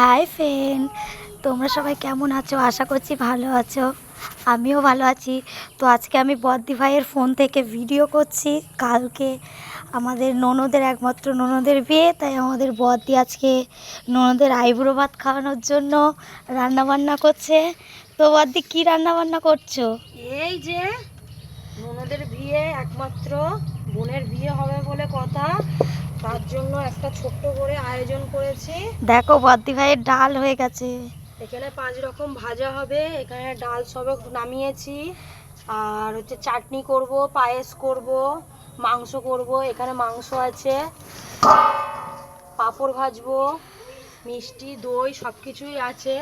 Hi friend তোমরা সবাই কেমন আছো? আশা করছি ভালো আছো। আমিও ভালো আছি। তো আজকে আমি বদ্দি ভাইয়ের ফোন থেকে ভিডিও করছি কালকে। আমাদের ননদের, একমাত্র ননদের বিয়ে, তাই আমাদের বদ্দি আজকে ননদের আইবুড়ো ভাত খাওয়ানোর জন্য রান্না বান্না করছে। তো বদ্দি, কী রান্না বান্না করছ? এই যে, ননদের বিয়ে একমাত্র বোনের বিয়ে হবে বলে কথা। তার জন্য একটা ছোট্ট করে আয়োজন করেছি। দেখো বদ্দি ভাইয়ের ডাল হয়ে গেছে। এখানে পাঁচ রকম ভাজা হবে। এখানে ডাল সবে নামিয়েছি। আর হচ্ছে চাটনি করব পায়েস করব মাংস করব। এখানে মাংস আছে। পাঁপড় ভাজবো মিষ্টি দই সব কিছুই আছে।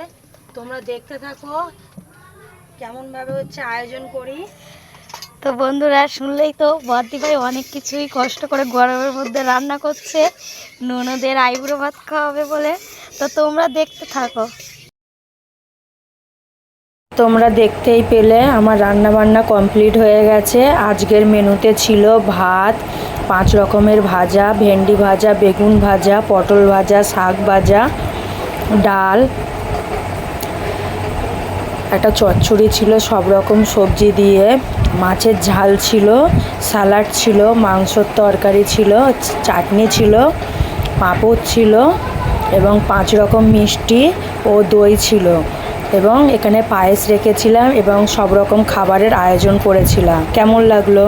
তোমরা দেখতে থাকো। কেমনভাবে হচ্ছে আয়োজন করি। তো বন্ধুরা শুনলেই তো বর্দি ভাই অনেক কিছুই কষ্ট করে গরমের মধ্যে রান্না করছে। ননদের আইবুড়ো ভাত খাওয়াবে বলে। তো তোমরা দেখতে থাকো। তোমরা দেখতেই পেলে আমার রান্না বান্না কমপ্লিট হয়ে গেছে। আজকের মেনুতে ছিল ভাত, পাঁচ রকমের ভাজা, ভেন্ডি ভাজা, বেগুন ভাজা, পটল ভাজা, শাক ভাজা, ডাল একটা চচ্চড়ি ছিল, সব রকম সবজি দিয়ে। মাছের ঝাল ছিল স্যালাড ছিল, মাংসর তরকারি ছিল, চাটনি ছিল, পাঁপড় ছিল এবং পাঁচ রকম মিষ্টি ও দই ছিল এবং এখানে পায়েস রেখেছিলাম এবং সব রকম খাবারের আয়োজন করেছিলাম। কেমন লাগল?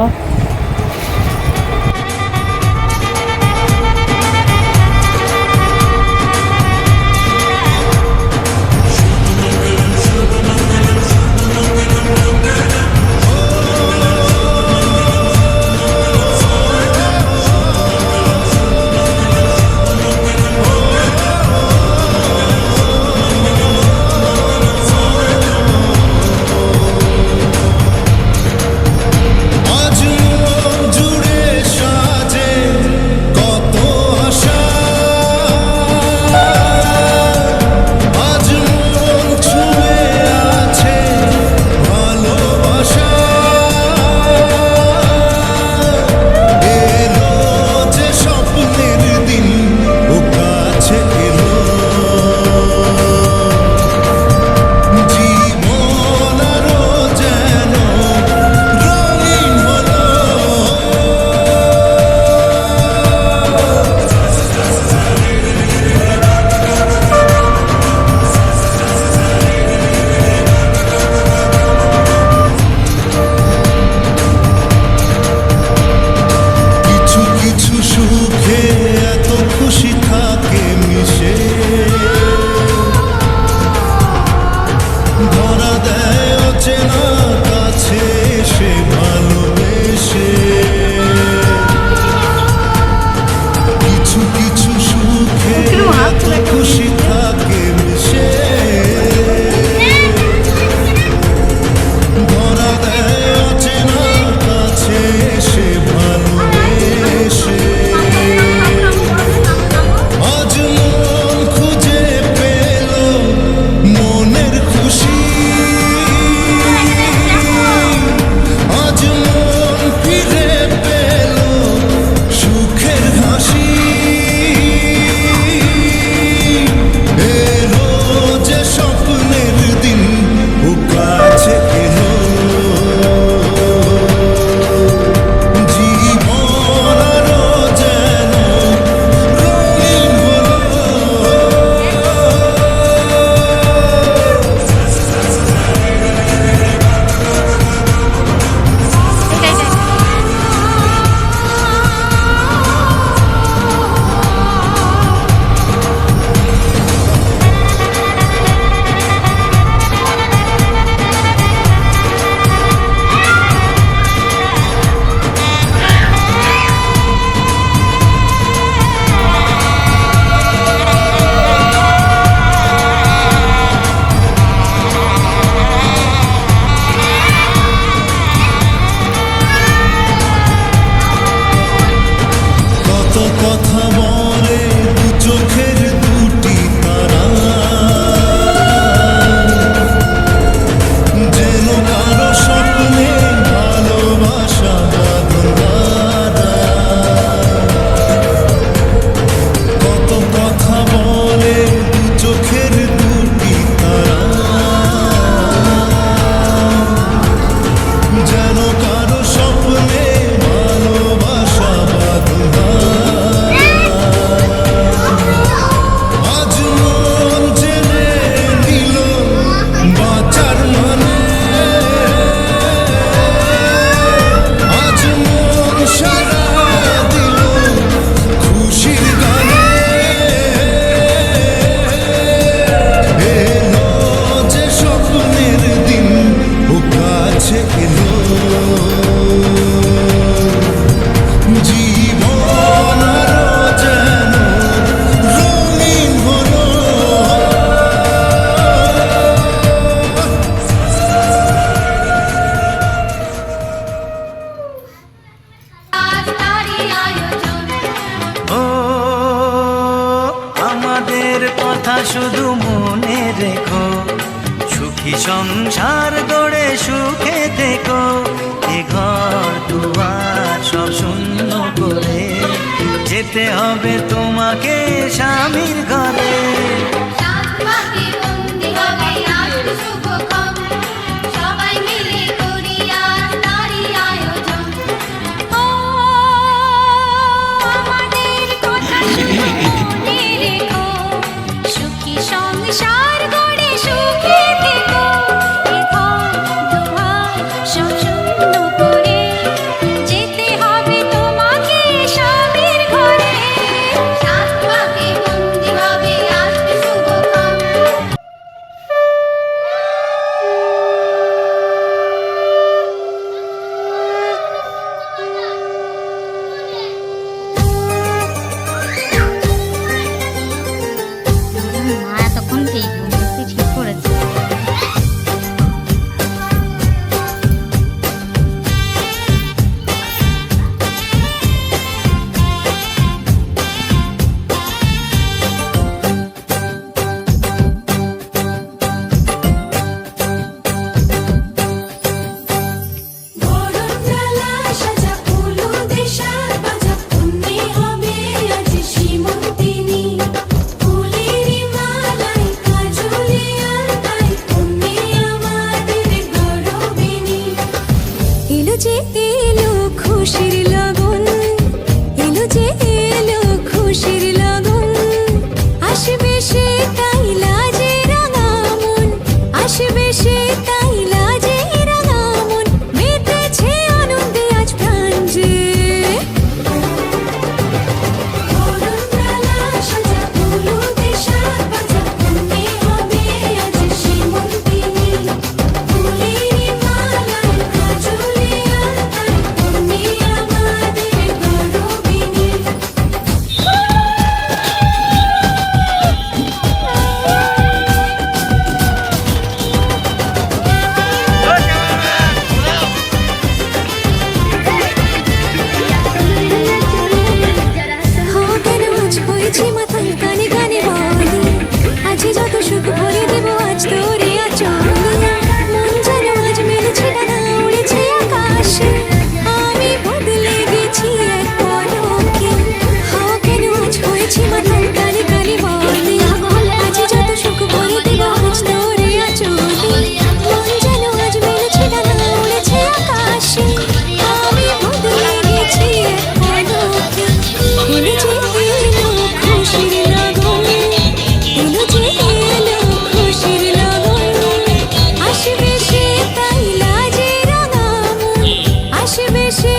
কথা শুধু মনে রেখো। সুখী সংসার গড়ে সুখে দেখো এ ঘর দুয়ার সব শূন্য করে। যেতে হবে তোমাকে স্বামীর ঘরে। মিশে মিশে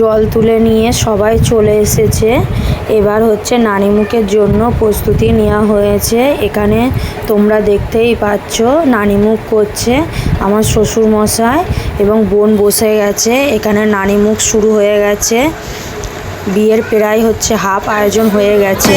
জল তুলে নিয়ে সবাই চলে এসেছে। এবার হচ্ছে নানিমুখের জন্য প্রস্তুতি নেওয়া হয়েছে। এখানে তোমরা দেখতেই পাচ্ছ নানিমুখ করছে আমার শ্বশুর মশাই এবং বোন বসে গেছে। এখানে নানিমুখ শুরু হয়ে গেছে। বিয়ের প্রায় হচ্ছে হাফ আয়োজন হয়ে গেছে।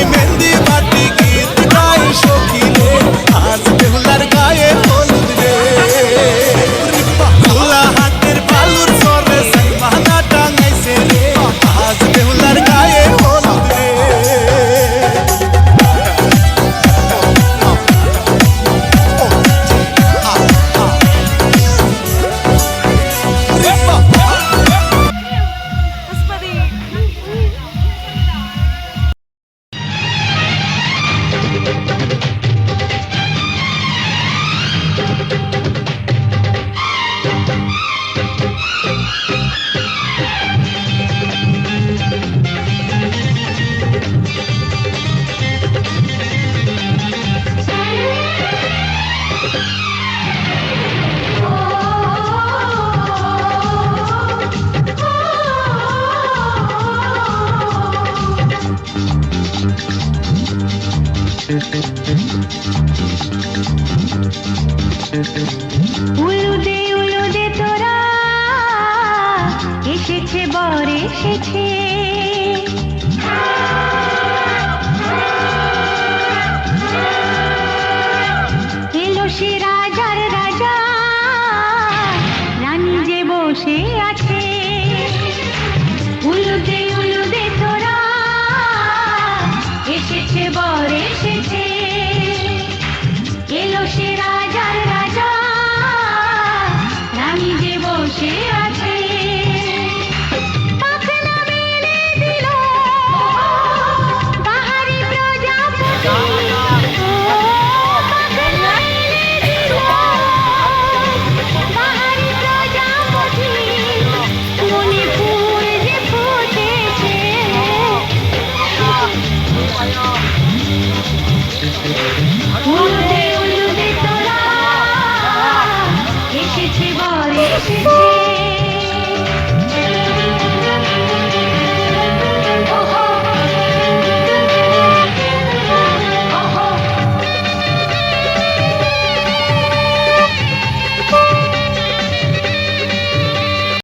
এসেছে বর এসেছে।